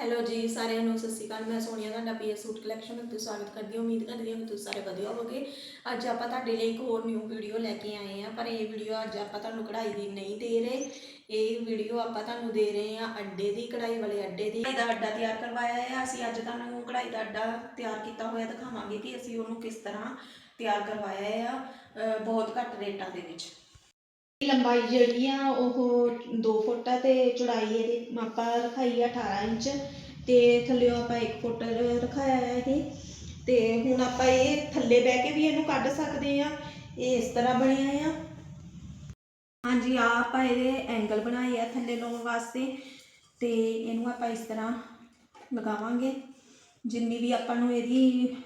Hello ਜੀ, ਸਾਰਿਆਂ ਨੂੰ ਸਤਿ ਸ਼੍ਰੀ ਅਕਾਲ। ਮੈਂ ਸੋਨੀਆ, ਤੁਹਾਡਾ ਪੀਐਸ ਸੂਟ ਕਲੈਕਸ਼ਨ ਵਿੱਚ ਸਵਾਗਤ ਕਰਦੀ ਹਾਂ। ਉਮੀਦ ਕਰਦੀ ਹਾਂ ਕਿ ਤੁਸੀਂ ਸਾਰੇ ਵਧੀਆ ਹੋਵੋਗੇ। ਅੱਜ ਆਪਾਂ ਤੁਹਾਡੇ ਲਈ ਇੱਕ ਹੋਰ ਨਿਊ ਵੀਡੀਓ ਲੈ ਕੇ ਆਏ ਹਾਂ, ਪਰ ਇਹ ਵੀਡੀਓ ਅੱਜ ਆਪਾਂ ਤੁਹਾਨੂੰ ਕਢਾਈ ਦੀ ਨਹੀਂ ਦੇ ਰਹੇ। ਇਹ ਵੀਡੀਓ ਆਪਾਂ ਤੁਹਾਨੂੰ ਦੇ ਰਹੇ ਹਾਂ ਅੱਡੇ ਦੀ, ਕਢਾਈ ਵਾਲੇ ਅੱਡੇ ਦੀ। ਇਹਦਾ ਅੱਡਾ ਤਿਆਰ ਕਰਵਾਇਆ ਹੈ। ਅਸੀਂ ਅੱਜ ਤੁਹਾਨੂੰ ਕਢਾਈ ਦਾ ਅੱਡਾ ਤਿਆਰ ਕੀਤਾ ਹੋਇਆ ਦਿਖਾਵਾਂਗੇ ਕਿ ਅਸੀਂ ਉਹਨੂੰ ਕਿਸ ਤਰ੍ਹਾਂ ਤਿਆਰ ਕਰਵਾਇਆ ਹੈ ਬਹੁਤ ਘੱਟ ਰੇਟਾਂ ਦੇ ਵਿੱਚ। ਲੰਬਾਈ ਜਿਹੜੀ ਆ, ਉਹ 2 ਫੁੱਟ ਆ ਤੇ ਚੌੜਾਈ ਇਹਦੀ ਆਪਾਂ ਰਖਾਈ ਆ 18 ਇੰਚ ਤੇ ਥੱਲੇੋਂ ਆਪਾਂ 1 ਫੁੱਟ ਰਖਾਇਆ ਹੈ ਇਹ ਤੇ ਹੁਣ ਆਪਾਂ ਇਹ ਥੱਲੇ ਬਹਿ ਕੇ ਵੀ ਇਹਨੂੰ ਕੱਢ ਸਕਦੇ ਆ, ਇਹ ਇਸ ਤਰ੍ਹਾਂ ਬਣਿਆ ਆ। ਹਾਂਜੀ ਆ ਆਪਾਂ ਇਹਦੇ ਐਂਗਲ ਬਣਾਏ ਆ ਥੱਲੇ ਲਾਉਣ ਵਾਸਤੇ ਤੇ ਇਹਨੂੰ ਆਪਾਂ ਇਸ ਤਰ੍ਹਾਂ ਲਗਾਵਾਂਗੇ। ਜਿੰਨੀ ਵੀ ਆਪਾਂ ਨੂੰ ਇਹਦੀ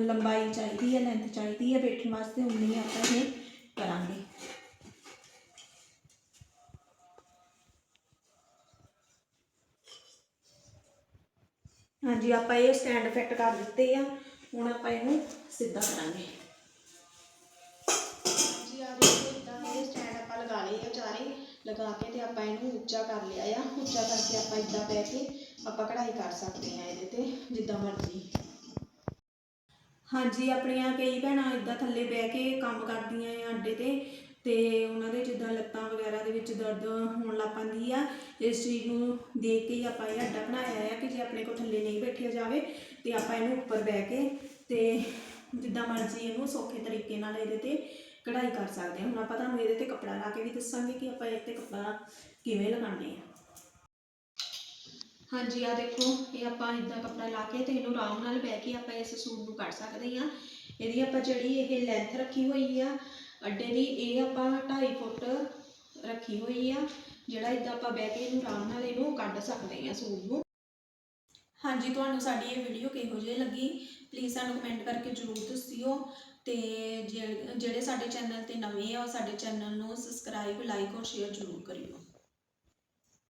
ਲੰਬਾਈ ਚਾਹੀਦੀ ਹੈ ਲੈਂਥ ਚਾਹੀਦੀ ਹੈ ਬੈਠਣ ਵਾਸਤੇ, ਉਨੀ ਆਪਾਂ ਇਹ ਕਰਾਂਗੇ। ਹਾਂਜੀ ਆਪਾਂ ਇਹ ਸਟੈਂਡ ਫਿੱਟ ਕਰ ਦਿੱਤੇ ਆ। ਹੁਣ ਆਪਾਂ ਇਹਨੂੰ ਸਿੱਧਾ ਕਰਾਂਗੇ। ਹਾਂਜੀ ਆ ਦੇਖੋ ਇਦਾਂ ਇਹ ਸਟੈਂਡ ਆਪਾਂ ਲਗਾ ਲਏ ਆ ਚਾਰੇ। ਲਗਾ ਕੇ ਤੇ ਆਪਾਂ ਇਹਨੂੰ ਉੱਚਾ ਕਰ ਲਿਆ ਆ। ਉੱਚਾ ਕਰਕੇ ਆਪਾਂ ਇਦਾਂ ਬਹਿ ਕੇ ਆਪਾਂ ਕਢਾਈ ਕਰ ਸਕਦੇ ਆ ਇਹਦੇ ਤੇ ਜਿੱਦਾਂ ਮਰਜ਼ੀ। ਹਾਂਜੀ ਆਪਣੀਆਂ ਕਈ ਭੈਣਾਂ ਇਦਾਂ ਥੱਲੇ ਬਹਿ ਕੇ ਕੰਮ ਕਰਦੀਆਂ ਆ ਅੱਡੇ ਤੇ। ਤੇ ਉਹਨਾਂ ਦੇ ਜਿੱਦਾਂ ਲੱਤਾਂ ਵਗੈਰਾ ਦੇ ਵਿੱਚ ਦਰਦ ਹੋਣ ਲੱਗ ਪੈਂਦੀ ਆ। ਇਸ ਚੀਜ਼ ਨੂੰ ਦੇਖ ਕੇ ਹੀ ਆਪਾਂ ਇਹ ਅੱਡਾ ਬਣਾਇਆ ਹੈ ਕਿ ਜੇ ਆਪਣੇ ਕੋਲ ਥੱਲੇ ਨਹੀਂ ਬੈਠਿਆ ਜਾਵੇ ਤੇ ਆਪਾਂ ਇਹਨੂੰ ਉੱਪਰ ਬਹਿ ਕੇ ਤੇ ਜਿੱਦਾਂ ਮਰਜ਼ੀ ਇਹਨੂੰ ਸੌਖੇ ਤਰੀਕੇ ਨਾਲ ਇਹਦੇ ਤੇ ਕਢਾਈ ਕਰ ਸਕਦੇ ਹਾਂ ਹੁਣ ਆਪਾਂ ਤੁਹਾਨੂੰ ਇਹਦੇ ਤੇ ਕੱਪੜਾ ਲਾ ਕੇ ਵੀ ਦੱਸਾਂਗੇ ਕਿ ਆਪਾਂ ਇਹ ਤੇ ਕੱਪੜਾ ਕਿਵੇਂ ਲਗਾਉਂਦੇ ਆ। ਹਾਂਜੀ ਆ ਦੇਖੋ, ਇਹ ਆਪਾਂ ਇਦਾਂ ਕੱਪੜਾ ਲਾ ਕੇ ਤੇ ਇਹਨੂੰ ਆਰਾਮ ਨਾਲ ਬਹਿ ਕੇ ਆਪਾਂ ਇਸ ਸੂਟ ਨੂੰ ਕੱਢ ਸਕਦੇ ਹਾਂ ਇਹਦੀ ਆਪਾਂ ਜਿਹੜੀ ਇਹ ਲੈਂਥ ਰੱਖੀ ਹੋਈ ਆ ਅੱਡੇ ਦੀ ਇਹ ਆਪਾਂ 2.5 ਫੁੱਟ ਰੱਖੀ ਹੋਈ ਆ, ਜਿਹੜਾ ਇਦਾਂ ਆਪਾਂ ਬਹਿ ਕੇ ਇਹਨੂੰ ਆਰਾਮ ਨਾਲ ਇਹਨੂੰ ਕੱਢ ਸਕਦੇ ਹਾਂ ਸੂਟ ਨੂੰ। ਹਾਂਜੀ, ਤੁਹਾਨੂੰ ਸਾਡੀ ਇਹ ਵੀਡੀਓ ਕਿਹੋ ਜਿਹੀ ਲੱਗੀ? ਪਲੀਜ਼ ਸਾਨੂੰ ਕਮੈਂਟ ਕਰਕੇ ਜਰੂਰ ਦੱਸਿਓ ਤੇ ਜੇ- ਜਿਹੜੇ ਸਾਡੇ ਚੈਨਲ ਤੇ ਨਵੇਂ ਆ, ਉਹ ਸਾਡੇ ਚੈਨਲ ਨੂੰ ਸਬਸਕ੍ਰਾਈਬ ਲਾਈਕ ਔਰ ਸ਼ੇਅਰ ਜਰੂਰ ਕਰਿਓ।